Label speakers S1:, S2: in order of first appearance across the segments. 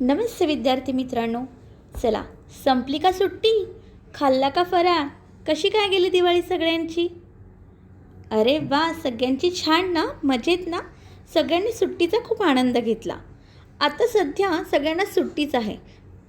S1: नमस्ते विद्यार्थी मित्रांनो. चला संपली का सुट्टी? खाल्ला का फरा कशी काय गेली दिवाळी सगळ्यांची? अरे वा सगळ्यांची छान ना? मजेत ना? सगळ्यांनी सुट्टीचा खूप आनंद घेतला. आता सध्या सगळ्यांना सुट्टीच आहे.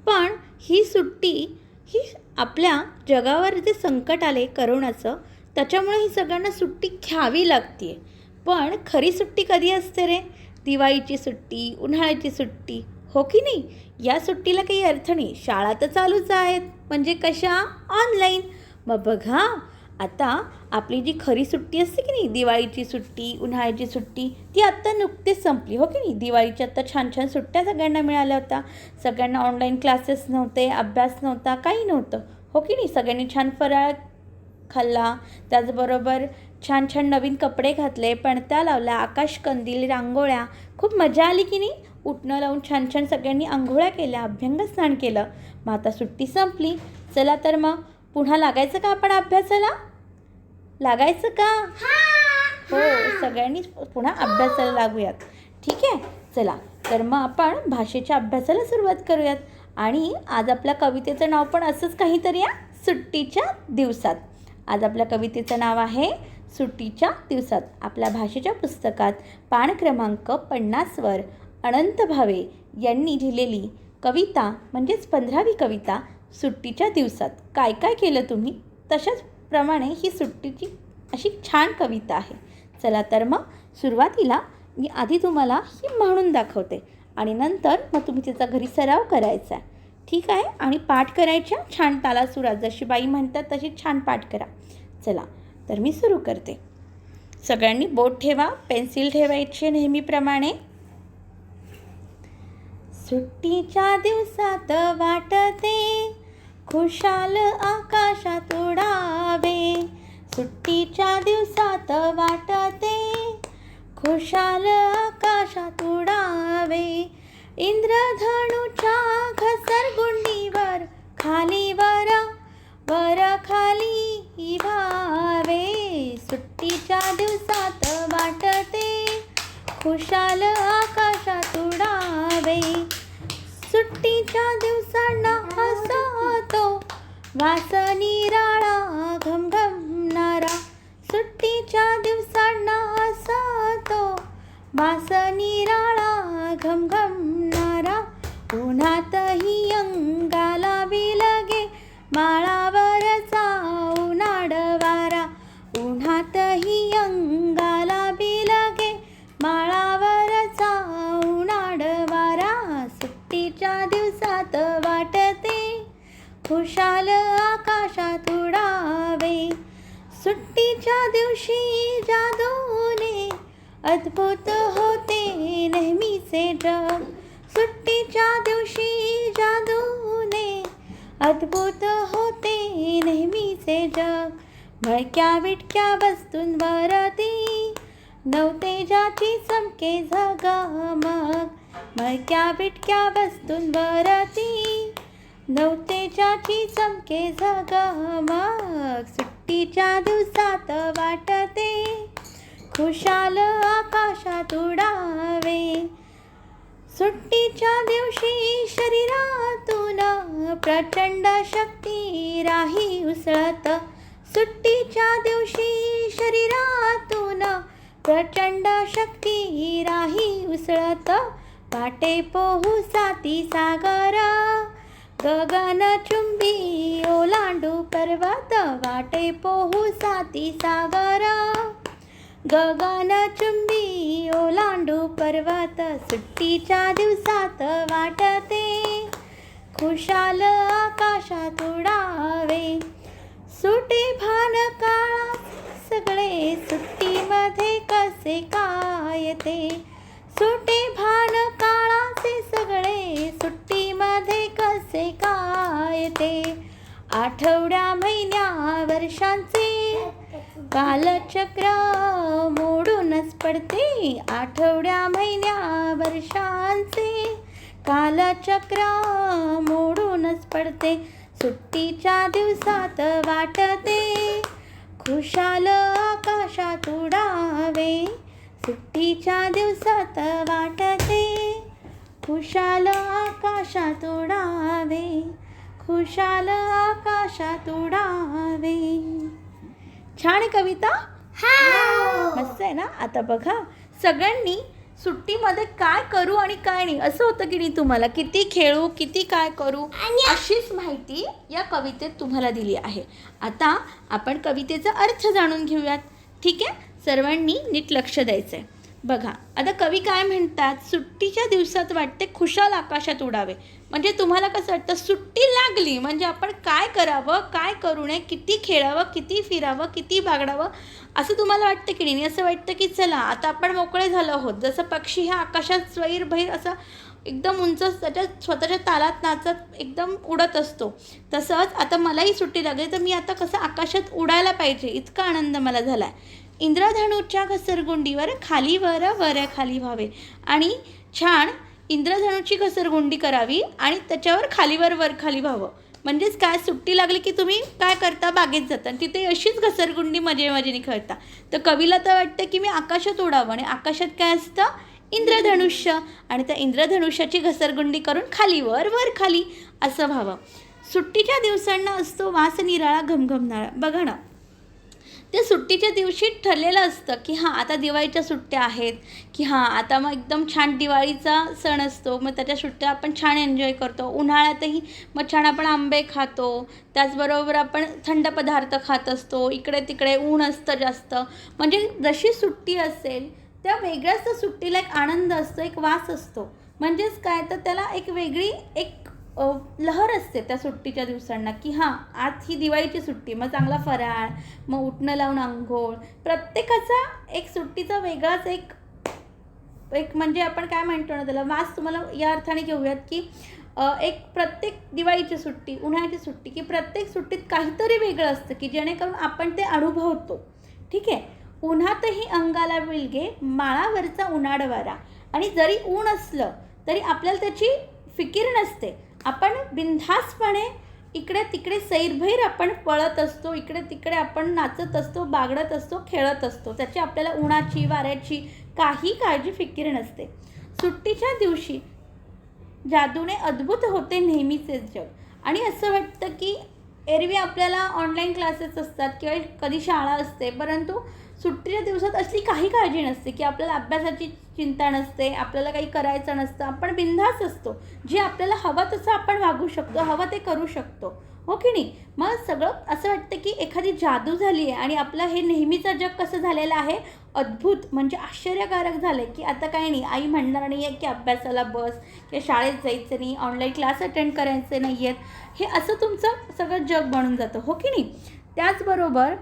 S1: पण ही सुट्टी ही आपल्या जगावर जे संकट आले करोनाचं त्याच्यामुळे ही सगळ्यांना सुट्टी घ्यावी लागते पण खरी सुट्टी कधी असते रे? दिवाळीची सुट्टी उन्हाळ्याची सुट्टी. हो की नाही? या सुट्टीला काही अर्थ नाही. शाळा तर चालूच आहेत. म्हणजे कशा? ऑनलाईन. मग बघा आता आपली जी खरी सुट्टी असते की नाही दिवाळीची सुट्टी उन्हाळ्याची सुट्टी ती आत्ता नुकतीच संपली. हो की नाही? दिवाळीच्या आत्ता छान छान सुट्ट्या सगळ्यांना मिळाल्या होत्या. सगळ्यांना ऑनलाईन क्लासेस नव्हते अभ्यास नव्हता काही नव्हतं. हो की नाही? सगळ्यांनी छान फराळ खाल्ला. त्याचबरोबर छान छान नवीन कपडे घातले पणत्या लावल्या आकाशकंदील रांगोळ्या. खूप मजा आली की नाही? उठणं लावून छान छान सगळ्यांनी आंघोळ्या केल्या अभ्यंगस्नान केलं. मग आता सुट्टी संपली. चला तर मग पुन्हा लागायचं का आपण अभ्यासाला? लागायचं का? हो सगळ्यांनी पुन्हा अभ्यासाला लागूयात. ठीक आहे? चला. तर मग आपण भाषेच्या अभ्यासाला सुरुवात करूयात. आणि आज आपल्या कवितेचं नाव पण असंच काहीतरी आहे सुट्टीच्या दिवसात. आज आपल्या कवितेचं नाव आहे सुट्टीच्या दिवसात. आपल्या भाषेच्या पुस्तकात पान क्रमांक पन्नासवर. अनंत भावे यांनी लिहिलेली कविता म्हणजेच पंधरावी कविता सुट्टीच्या दिवसात. काय काय केलं तुम्ही? तशाच प्रमाणे ही सुट्टीची अशी छान कविता आहे. चला तर मग सुरुवातीला मी आधी तुम्हाला ही म्हणून दाखवते आणि नंतर मग तुम्ही तिचा घरी सराव करायचा आहे. ठीक आहे? आणि पाठ करायच्या? छान तालासुरात जशी बाई म्हणतात तशी छान पाठ करा. चला तर मी सुरू करते. सगळ्यांनी बोट ठेवा पेन्सिल ठेवायचे नेहमीप्रमाणे. सुट्टीच्या दिवसात वाटते. खुशाल आकाशात उडावे. सुट्टीच्या दिवसात वाटते. खुशाल आकाशात उडावे. इंद्रधनुच्या घसरगुंडीवर खाली वर वर खाली भावे सुट्टीच्या दिवसात वाटते. खुशाल आकाश उडावे सुट्टीच्या दिवसांना असा तो वास निराळा घमघमणारा सुट्टीच्या दिवसांना असा तो वास निराळा घमघमणारा उन्हातही अंगाला लागे. माळ खुशाल आकाशात उडावे. सुट्टीच्या दिवशी जादूने अद्भुत होते नेहमीचे जग. सुट्टीच्या दिवशी जादूने अद्भुत होते नेहमीचे जग. भळक्या विटक्या वस्तूंवरती नवतेजाची चमके झगमग. मळक्या बिटक्या वस्तूंवरती नवतेजाची चमके झगमग सुट्टीच्या दिवसात वाटते. खुशाल आकाशात उडावे. सुट्टीच्या दिवशी शरीरातून प्रचंड शक्ती राही उसळत. सुट्टीच्या दिवशी शरीरातून प्रचंड शक्ती राही उसळत. वाटे पोहू साती सागर. गगनचुंबी ओलांडू पर्वत वाटे पोहू साती सागर. गगनचुंबी ओलांडू पर्वत सुट्टीच्या दिवसात वाटते. खुशाल आकाशात उडावे. सुटे भान काळा सगळे सुट्टीमध्ये कसे काय ते सुटे भान काळाचे सगळे सुट्टीमध्ये कसे काय ते? आठवड्या महिन्या वर्षांचे कालचक्र मोडूनच पडते. आठवड्या महिन्या वर्षांचे कालचक्र मोडूनच पडते. सुट्टीच्या दिवसात वाटते खुशाल आकाशात उडावे. सुट्टीच्या दिवसात वाटते. खुशाल आकाशात उडावे. खुशाल आकाशात उडावे. छान कविता? मस्त आहे ना? आता बघा सगळ्यांनी सुट्टीमध्ये काय करू आणि काय नाही असं होतं की नाही तुम्हाला? किती खेळू किती काय करू? अशीच माहिती या कवितेत तुम्हाला दिली आहे. आता आपण कवितेचा अर्थ जाणून घेऊयात. ठीक आहे? सर्वांनी नीट लक्ष द्यायचं आहे बघा आता कवी काय म्हणतात? सुट्टीच्या दिवसात वाटते खुशाल आकाशात उडावे. म्हणजे तुम्हाला कसं वाटतं? सुट्टी लागली म्हणजे आपण काय करावं काय करू नये किती खेळावं किती फिरावं किती बागडावं असं तुम्हाला वाटतं की नाही? असं वाटतं की चला आता आपण मोकळे झालो आहोत. जसं पक्षी ह्या आकाशात स्वैर भैर असा एकदम उंच त्याच्या स्वतःच्या तालात नाचत एकदम उडत असतो. तसंच आता मलाही सुट्टी लागली तर मी आता कसं आकाशात उडायला पाहिजे? इतका आनंद मला झाला आहे इंद्रधनुच्या घसरगुंडीवर खाली वर वर खाली व्हावे. आणि छान इंद्रधनुची घसरगुंडी करावी आणि त्याच्यावर खालीवर वर खाली व्हावं. म्हणजेच काय? सुट्टी लागली की तुम्ही काय करता? बागेत जाता. आणि तिथे अशीच घसरगुंडी मजे मजेने खेळता. तर कवीला तर वाटतं की मी आकाशात उडावं आणि आकाशात काय असतं? इंद्रधनुष्य. आणि त्या इंद्रधनुष्याची घसरगुंडी करून खाली वर वर खाली असं व्हावं. सुट्टीच्या दिवसांना असतो वास निराळा घमघमणारा बघा ना ते सुट्टीच्या दिवशी ठरलेलं असतं की हां आता दिवाळीच्या सुट्ट्या आहेत की हां आता मग एकदम छान दिवाळीचा सण असतो मग त्याच्या सुट्ट्या आपण छान एन्जॉय करतो. उन्हाळ्यातही मग छान आपण आंबे खातो त्याचबरोबर आपण थंड पदार्थ खात असतो इकडे तिकडे ऊन असतं जास्त. म्हणजे जशी सुट्टी असेल त्या वेगळ्याच त्या सुट्टीला एक आनंद असतो एक वास असतो. म्हणजेच काय? तर त्याला एक वेगळी एक लहर असते त्या सुट्टीच्या दिवसांना की हां आज ही दिवाळीची सुट्टी मग चांगला फराळ मग उठणं लावून आंघोळ. प्रत्येकाचा एक सुट्टीचा वेगळाच एक एक म्हणजे आपण काय म्हणतो ना त्याला वास तुम्हाला या अर्थाने घेऊयात की एक प्रत्येक दिवाळीची सुट्टी उन्हाळ्याची सुट्टी की प्रत्येक सुट्टीत काहीतरी वेगळं असतं की जेणेकरून आपण ते अनुभवतो. ठीक आहे? उन्हातही अंगाला विलगे माळावरचा उन्हाळवारा. आणि जरी ऊन असलं तरी आपल्याला त्याची फिकीर नसते. आपण बिनधास्तपणे इकडे तिकडे सैरभैर आपण पळत असतो इकडे तिकडे आपण नाचत असतो बागडत असतो खेळत असतो. त्याची आपल्याला उन्हाची वाऱ्याची काही काळजी फिकीर नसते. सुट्टीच्या दिवशी जादूने अद्भुत होते नेहमीचे जग. आणि असं वाटतं की एरवी आपल्याला ऑनलाईन क्लासेस असतात किंवा कधी शाळा असते परंतु सुट्टीच्या दिवसात असली काही काळजी नसते की आपल्याला अभ्यासाची चिंता नसते आपल्याला काही करायचं नसतं आपण बिनधास्त असतो. जे आपल्याला हवं तसं आपण वागू शकतो हवं ते करू शकतो. हो की नाही? मग सगळं असं वाटतं की एखादी जादू झाली आहे आणि आपलं हे नेहमीचं जग कसं झालेलं आहे? अद्भुत म्हणजे आश्चर्यकारक झालं आहे की आता काही नाही आई म्हणणार नाही आहे की अभ्यासाला बस किंवा शाळेत जायचं नाही ऑनलाईन क्लास अटेंड करायचे नाही आहेत हे असं तुमचं सगळं जग बनून जातं. हो की नाही? त्याचबरोबर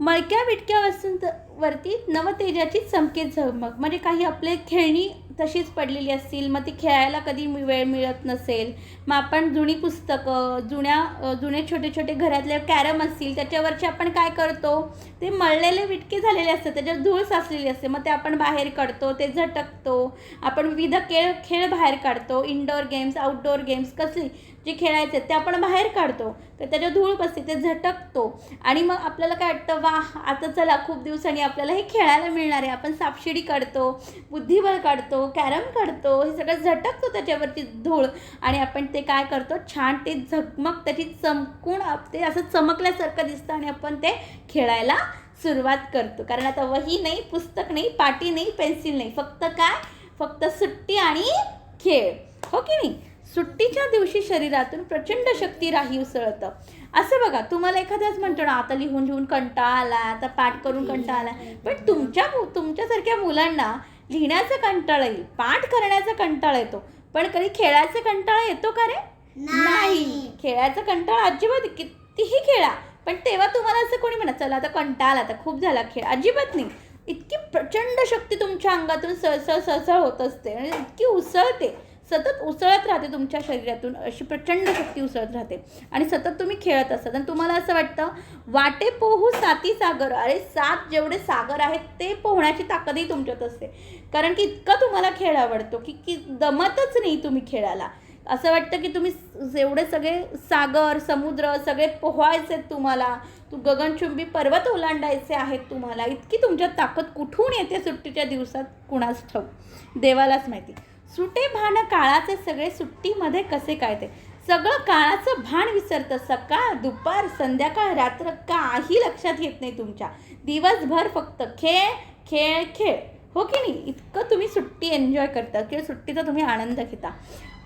S1: मळक्या विटक्या वस्तूंवरती नवतेजाची चमके झगमग. म्हणजे काही आपले खेळणी तशीच पडलेली असतील मग ती खेळायला कधी वेळ मिळत नसेल. मग आपण जुनी पुस्तकं जुन्या जुने छोटे छोटे घरातले कॅरम असतील त्याच्यावरचे आपण काय करतो? ते मळलेले विटके झालेले असतात त्याच्यात धूळ साचलेली असते मग ते आपण बाहेर काढतो ते झटकतो. आपण विविध खेळ खेळ बाहेर काढतो इनडोअर गेम्स आउटडोअर गेम्स कसली जे खेळायचे आहेत ते आपण बाहेर काढतो. तर त्याच्या धूळ बसते ते झटकतो. आणि मग आपल्याला काय वाटतं वा आता चला खूप दिवसांनी आपल्याला हे खेळायला मिळणार आहे. आपण सापशिडी काढतो बुद्धिबळ काढतो कॅरम काढतो हे सगळं झटकतो त्याच्यावरती धूळ. आणि आपण ते काय करतो छान ते झगमग त्याची चमकून आप- ते असं चमकल्यासारखं दिसतं आणि आपण ते खेळायला सुरुवात करतो. कारण आता वही नाही पुस्तक नाही पाटी नाही पेन्सिल नाही. फक्त काय? फक्त सुट्टी आणि खेळ. हो की नाही? सुट्टीच्या दिवशी शरीरातून प्रचंड शक्ती राही उसळतं. असं बघा तुम्हाला एखाद्याच म्हणतो ना आता लिहून लिहून कंटाळा आला आता पाठ करून कंटाळा आला पण तुमच्या तुमच्यासारख्या मुलांना लिहिण्याचा कंटाळा येईल पाठ करण्याचा कंटाळा येतो. पण कधी खेळाचा कंटाळा येतो का रे? नाही. खेळाचा कंटाळा अजिबात कितीही खेळा पण तेव्हा तुम्हाला असं कोणी म्हणा चला आता कंटाळा आला आता खूप झाला खेळ. अजिबात नाही. इतकी प्रचंड शक्ती तुमच्या अंगातून सळसळ सळसळ होत असते आणि इतकी उसळते. सतत उसळत राहते तुमच्या शरीरातून अशी प्रचंड शक्ती उसळत राहते. आणि सतत तुम्ही खेळत असतात. आणि तुम्हाला असं वाटतं वाटे पोहू साती सागर. अरे सात जेवढे सागर आहेत ते पोहण्याची ताकदही तुमच्यात असते. कारण की इतका तुम्हाला खेळ आवडतो की की दमतच नाही तुम्ही खेळाला असं वाटतं की तुम्ही एवढे सगळे सागर समुद्र सगळे पोहायचे आहेत तुम्हाला. तू गगनचुंबी पर्वत ओलांडायचे आहेत तुम्हाला. इतकी तुमच्यात ताकद कुठून येते सुट्टीच्या दिवसात? कुणास ठाऊक. देवालाच माहिती. सुटे भान काळाचे सगळे सुट्टीमध्ये कसे काय ते? सगळं काळाचं भान विसरतं. सकाळ दुपार संध्याकाळ रात्र काही लक्षात येत नाही तुमच्या. दिवसभर फक्त खेळ खेळ खेळ. हो की नाही? इतकं तुम्ही सुट्टी एन्जॉय करता किंवा सुट्टीचा तुम्ही आनंद घेता.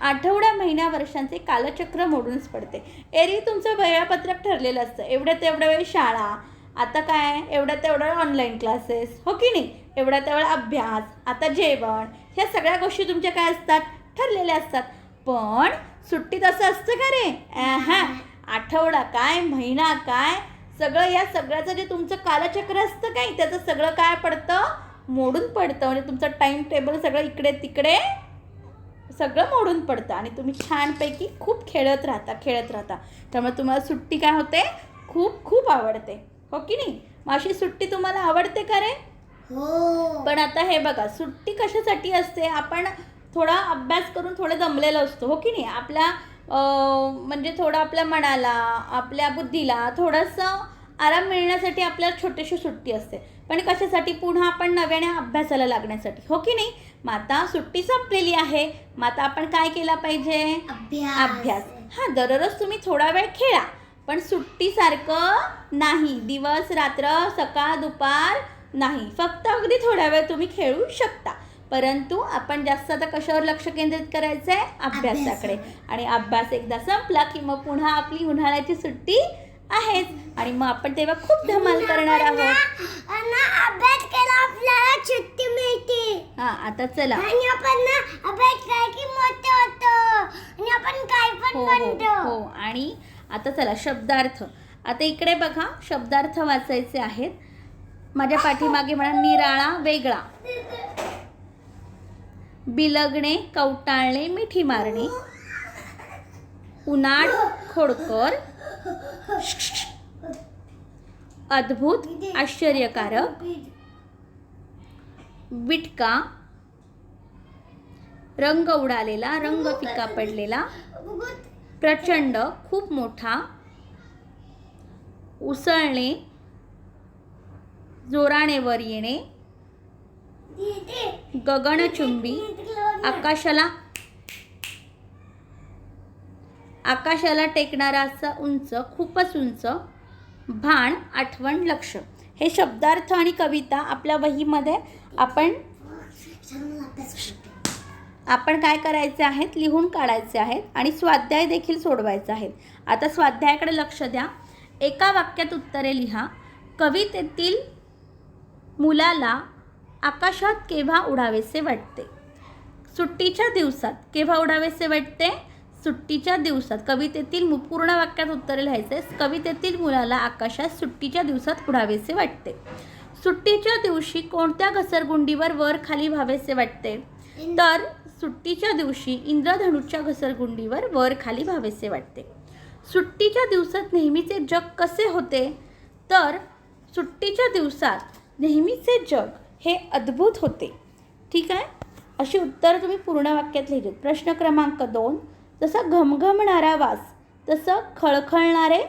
S1: आठवड्या महिन्या वर्षांचे कालचक्र मोडूनच पडते. एरवी तुमचं वेळापत्रक ठरलेलं असतं. एवढ्या तेवढ्या वेळ शाळा आता काय? एवढ्या तेवढ्या ऑनलाईन क्लासेस हो की नाही? एवढ्या तेवढा अभ्यास आता जेवण ह्या सगळ्या गोष्टी तुमच्या काय असतात? ठरलेल्या असतात. पण सुट्टीत असं असतं का रे? हा आठवडा काय महिना काय? सगळं या सगळ्याचं जे तुमचं कालचक्र असतं काय? त्याचं सगळं काय पडतं? मोडून पडतं. म्हणजे तुमचं टाईम टेबल सगळं इकडे तिकडे सगळं मोडून पडतं. आणि तुम्ही छानपैकी खूप खेळत राहता खेळत राहता. त्यामुळे तुम्हाला सुट्टी काय होते? खूप खूप आवडते. हो की नाही? मग अशी सुट्टी तुम्हाला आवडते का रे? पण आता हे बघा सुट्टी कशासाठी असते? आपण थोडा अभ्यास करून थोडं दमलेलो असतो हो की नाही? आपल्या म्हणजे थोडं आपल्या मनाला आपल्या बुद्धीला थोडंसं आराम मिळण्यासाठी आपल्याला छोटीशी सुट्टी असते. पण कशासाठी? पुन्हा आपण नव्याने अभ्यासाला लागण्यासाठी हो की नाही? मग आता सुट्टी संपलेली आहे. मग आता आपण काय केला पाहिजे?
S2: अभ्यास.
S1: अभ्यास. हां दररोज तुम्ही थोडा वेळ खेळा. पण सुट्टीसारखं नाही. दिवस रात्र सकाळ दुपार नाही. फक्त अगदी थोडा वेळ तुम्ही खेळू शकता. परंतु आपण जास्त आता कशावर लक्ष केंद्रित करायचं आहे अभ्यासाकडे आणि अभ्यास एकदा संपला की मग पुन्हा आपली उन्हाळ्याची सुट्टी आहेच. आणि मग आपण तेव्हा खूप धमाल करणार आहोत.
S2: अभ्यास केला आपल्याला सुट्टी मिळते.
S1: हां आता चला.
S2: आणि आपण ना अभ्यास काय की मोठे होतो. आणि आपण काय पण
S1: हो हो
S2: बनतो
S1: हो. आणि आता चला शब्दार्थ. आता इकडे बघा शब्दार्थ वाचायचे आहेत. माझ्या पाठीमागे म्हणा निराळा वेगळा. बिलगणे कवटाळणे मिठी मारणे. उनाड खोडकर. अद्भुत आश्चर्यकारक. बिटका रंग उडालेला रंग पिका पडलेला. प्रचंड खूप मोठा. उसळणे जोराने वर येणे. गगनचुंबी. आकाशाला आकाशाला टेकणारा असा उंच खूपच उंच भाण आठवण लक्ष. हे शब्दार्थ आणि कविता आपल्या वहीमध्ये आपण आपण काय करायचे आहेत? लिहून काढायचे आहेत आणि स्वाध्याय देखील सोडवायचे आहेत. आता स्वाध्यायाकडे लक्ष द्या. एका वाक्यात उत्तरे लिहा. कवितेतील मुलाला आकाशात केव्हा उडावेसे वाटते? सुट्टीच्या दिवसात केव्हा उडावेसे वाटते? सुट्टीच्या दिवसात. कवितेतील मु- पूर्ण वाक्यात उत्तरे लिहायचे कवितेतील मुलाला आकाशात सुट्टीच्या दिवसात उडावेसे वाटते. सुट्टीच्या दिवशी कोणत्या घसरगुंडीवर वर खाली व्हावेसे वाटते? तर सुट्टीच्या दिवशी इंद्रधनुच्या घसरगुंडीवर वर खाली व्हावेसे वाटते. सुट्टीच्या दिवसात नेहमीचे जग कसे होते? तर सुट्टीच्या दिवसात नेहमीचे जग हे अद्भुत होते. ठीक आहे? अशी उत्तरं तुम्ही पूर्ण वाक्यात लिहिली प्रश्न क्रमांक दोन. जसा घमघमणारा वास तसं खळखळणारे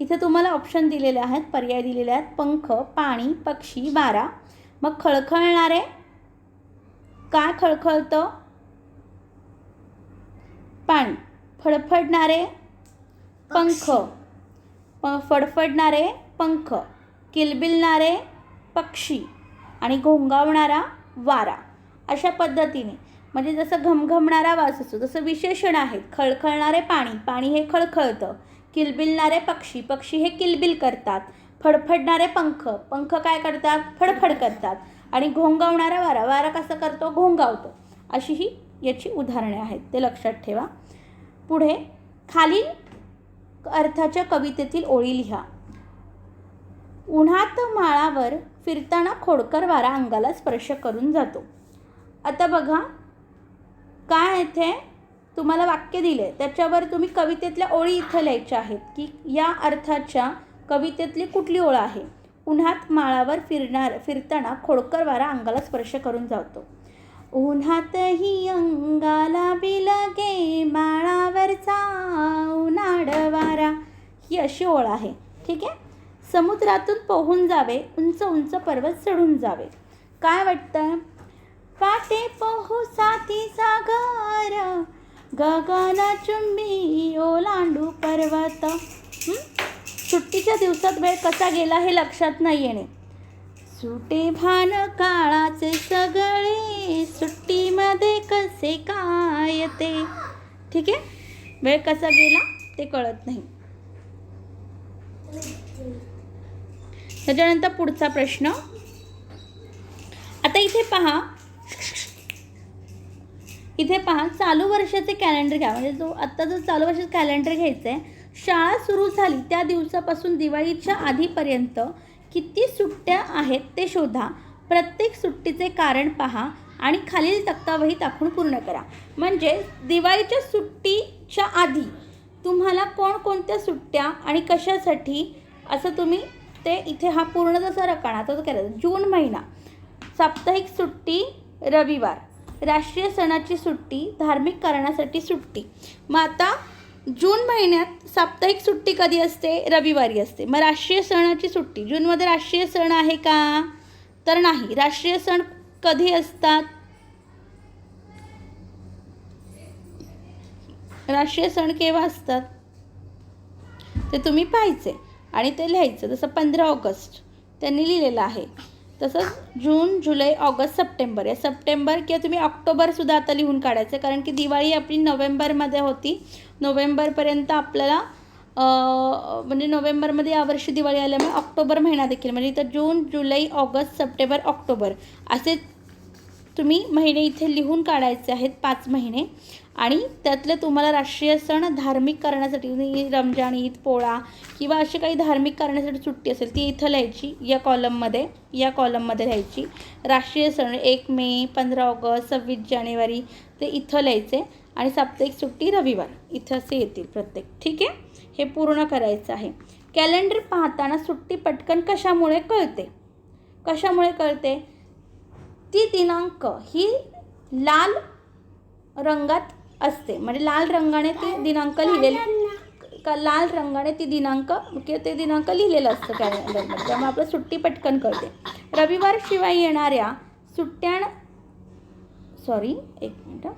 S1: इथे तुम्हाला ऑप्शन दिलेले आहेत पर्याय दिलेले आहेत. पंख पाणी पक्षी वारा. मग खळखळणारे काय खळखळतं? पाणी. फडफडणारे पंख. प फडफडणारे पंख. किलबिलणारे पक्षी आणि घोंगावणारा वारा अशा पद्धतीने. म्हणजे जसं घमघमणारा वास असतो जसं विशेषण आहेत. खळखळणारे पाणी पाणी हे खळखळतं. किलबिलणारे पक्षी पक्षी हे किलबिल करतात. फडफडणारे पंख पंख काय करतात? फडफड करतात. आणि घोंगावणारा वारा वारा कसं करतो? घोंगावतो. अशी ही याची उदाहरणे आहेत. ते लक्षात ठेवा. पुढे खालील अर्थाच्या कवितेतील ओळी लिहा. उन्हात माळावर फिरताना खोडकर वारा अंगाला स्पर्श करून जातो. आता बघा काय इथे तुम्हाला वाक्य दिले. त्याच्यावर तुम्ही कवितेतल्या ओळी इथं लिहायच्या आहेत की या अर्थाच्या कवितेतली कुठली ओळ आहे? उन्हात माळावर फिरणार फिरताना खोडकर वारा अंगाला स्पर्श करून जातो. उन्हातही अंगाला बिलगे माळावरचा उन्हाळ वारा ही अशी ओळ आहे. ठीक आहे? समुद्रातून पोहून जावे उंच उंच पर्वत चढून जावे. काय वाटतं? फाटे पोहू साथी सागर गगन चुंबी ओलांडू पर्वत. सुट्टीच्या दिवसात वेळ कसा गेला हे लक्षात नाही येणे. सुटे भान काळाचे सगळे सुट्टीमध्ये कसे काय ते ठीक आहे? वेळ कसा गेला ते कळत नाही. त्याच्यानंतर पुढचा प्रश्न. आता इथे पहा. इथे पहा चालू वर्षाचे कॅलेंडर घ्या. म्हणजे जो आत्ता जो चालू वर्षाचं कॅलेंडर घ्यायचं आहे शाळा सुरू झाली त्या दिवसापासून दिवाळीच्या आधीपर्यंत किती सुट्ट्या आहेत ते शोधा. प्रत्येक सुट्टीचे कारण पहा आणि खालील तक्तावही टाकून पूर्ण करा. म्हणजे दिवाळीच्या सुट्टीच्या आधी तुम्हाला कोणकोणत्या सुट्ट्या आणि कशासाठी असं तुम्ही ते इथे हा पूर्ण जसा रकाना तो करायचा जून महिना साप्ताहिक सुट्टी रविवार. राष्ट्रीय सणाची सुट्टी धार्मिक कारणासाठी सुट्टी. मग आता जून महिन्यात साप्ताहिक सुट्टी कधी असते? रविवारी असते. मग राष्ट्रीय सणाची सुट्टी. जूनमध्ये राष्ट्रीय सण आहे का? तर नाही. राष्ट्रीय सण कधी असतात? राष्ट्रीय सण केव्हा असतात? ते तुम्ही पाहायचे. आणि ते लिहायचं. जसं पंधरा ऑगस्ट त्यांनी लिहिलेलं आहे. तसंच जून जुलै ऑगस्ट सप्टेंबर. या सप्टेंबर किंवा तुम्ही ऑक्टोबरसुद्धा आता लिहून काढायचं आहे. कारण की दिवाळी आपली नोव्हेंबरमध्ये होती. नोव्हेंबरपर्यंत आपल्याला म्हणजे नोव्हेंबरमध्ये यावर्षी दिवाळी आल्यामुळे ऑक्टोबर महिना देखील. म्हणजे इथं जून जुलै ऑगस्ट सप्टेंबर ऑक्टोबर असे तुम्ही महिने इथे लिहून काढायचे आहेत पाच महिने. आणि त्यातले तुम्हाला राष्ट्रीय सण धार्मिक कारणासाठी रमजान ईद पोळा किंवा असे काही धार्मिक कारणासाठी सुट्टी असेल ती इथं लिहायची या कॉलममध्ये या कॉलममध्ये लिहायची. राष्ट्रीय सण एक मे पंधरा ऑगस्ट सव्वीस जानेवारी ते इथं लिहायचे. आणि साप्ताहिक सुट्टी रविवार इथं असे येतील प्रत्येक. ठीक आहे? हे पूर्ण करायचं आहे. कॅलेंडर पाहताना सुट्टी पटकन कशामुळे कळते? कशामुळे कळते? ती दिनांक ही लाल रंगात असते. म्हणजे लाल रंगाने ते दिनांक लिहिलेले का लाल रंगाने ती दिनांक किंवा ते दिनांक लिहिलेलं असतं कॅलेंडरमध्ये त्यामुळे आपलं सुट्टी पटकन कळते. रविवार शिवाय येणाऱ्या सुट्ट्यां सॉरी एक मिनटं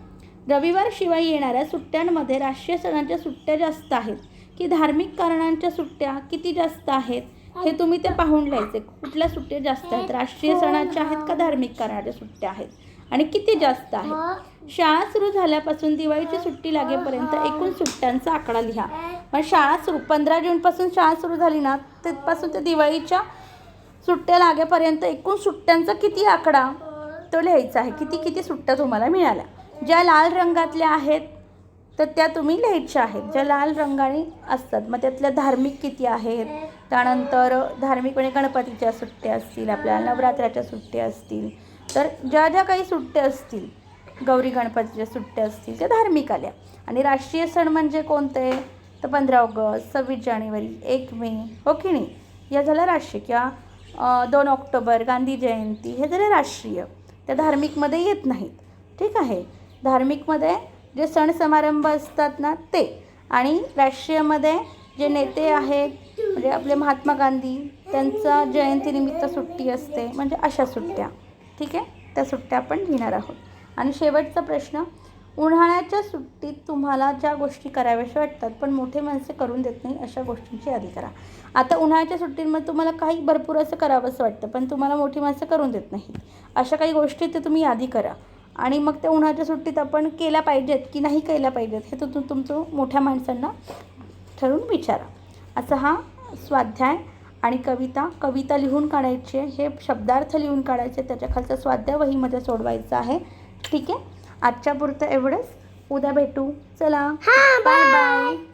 S1: रविवार शिवाय येणाऱ्या सुट्ट्यांमध्ये राष्ट्रीय सणांच्या सुट्ट्या जास्त आहेत. की धार्मिक कारणांच्या सुट्ट्या किती जास्त आहेत हे तुम्ही ते पाहून लिहायचे. कुठल्या सुट्ट्या जास्त आहेत? राष्ट्रीय सणाच्या आहेत का धार्मिक कारणाच्या सुट्ट्या आहेत? आणि किती जास्त आहेत शाळा सुरू झाल्यापासून दिवाळीची सुट्टी लागेपर्यंत एकूण सुट्ट्यांचा आकडा लिहा. मग शाळा सुरू पंधरा जूनपासून शाळा सुरू झाली ना तिथपासून ते दिवाळीच्या सुट्ट्या लागेपर्यंत एकूण सुट्ट्यांचा किती आकडा तो लिहायचा आहे? किती किती सुट्ट्या तुम्हाला मिळाल्या? ज्या लाल रंगातल्या आहेत तर त्या तुम्ही लिहायच्या आहेत. ज्या लाल रंगाने असतात मग त्यातल्या धार्मिक किती आहेत? त्यानंतर धार्मिक म्हणजे गणपतीच्या सुट्ट्या असतील आपल्या नवरात्राच्या सुट्ट्या असतील तर ज्या ज्या काही सुट्ट्या असतील गौरी गणपतीच्या सुट्ट्या असतील त्या धार्मिक आल्या. आणि राष्ट्रीय सण म्हणजे कोणते? तर पंधरा ऑगस्ट सव्वीस जानेवारी एक मे हो की नाही? या झाल्या राष्ट्रीय किंवा दोन ऑक्टोबर गांधी जयंती हे झाले राष्ट्रीय. त्या धार्मिकमध्ये येत नाहीत. ठीक आहे? धार्मिकमध्ये जे सण समारंभ असतात ना ते. आणि राष्ट्रीयमध्ये जे नेते आहेत म्हणजे आपले महात्मा गांधी त्यांचा जयंतीनिमित्त सुट्टी असते म्हणजे अशा सुट्ट्या. ठीक आहे? त्या सुट्ट्या आपण घेणार आहोत. आणि शेवटचा प्रश्न उन्हाळ्याच्या सुट्टीत तुम्हाला ज्या गोष्टी कराव्याशा वाटतात पण मोठे माणसे करून देत नाही अशा गोष्टींची यादी करा. आता उन्हाळ्याच्या सुट्टींमध्ये तुम्हाला काही भरपूर असं करावंसं वाटतं पण तुम्हाला मोठी माणसं करून देत नाहीत. अशा काही गोष्टी ते तुम्ही यादी करा. आणि मग त्या उन्हाळ्याच्या सुट्टीत आपण केल्या पाहिजेत की नाही केल्या पाहिजेत हे तुम तुमचं मोठ्या माणसांना ठरवून विचारा. असा हा स्वाध्याय आणि कविता कविता लिहून काढायची आहे हे शब्दार्थ लिहून काढायचे त्याच्या खालचा स्वाध्याय वहीमध्ये सोडवायचा आहे. ठीक आहे? आजच्या पुरतं एवढंच. उद्या भेटू. चला.
S2: हा
S1: बाय बाय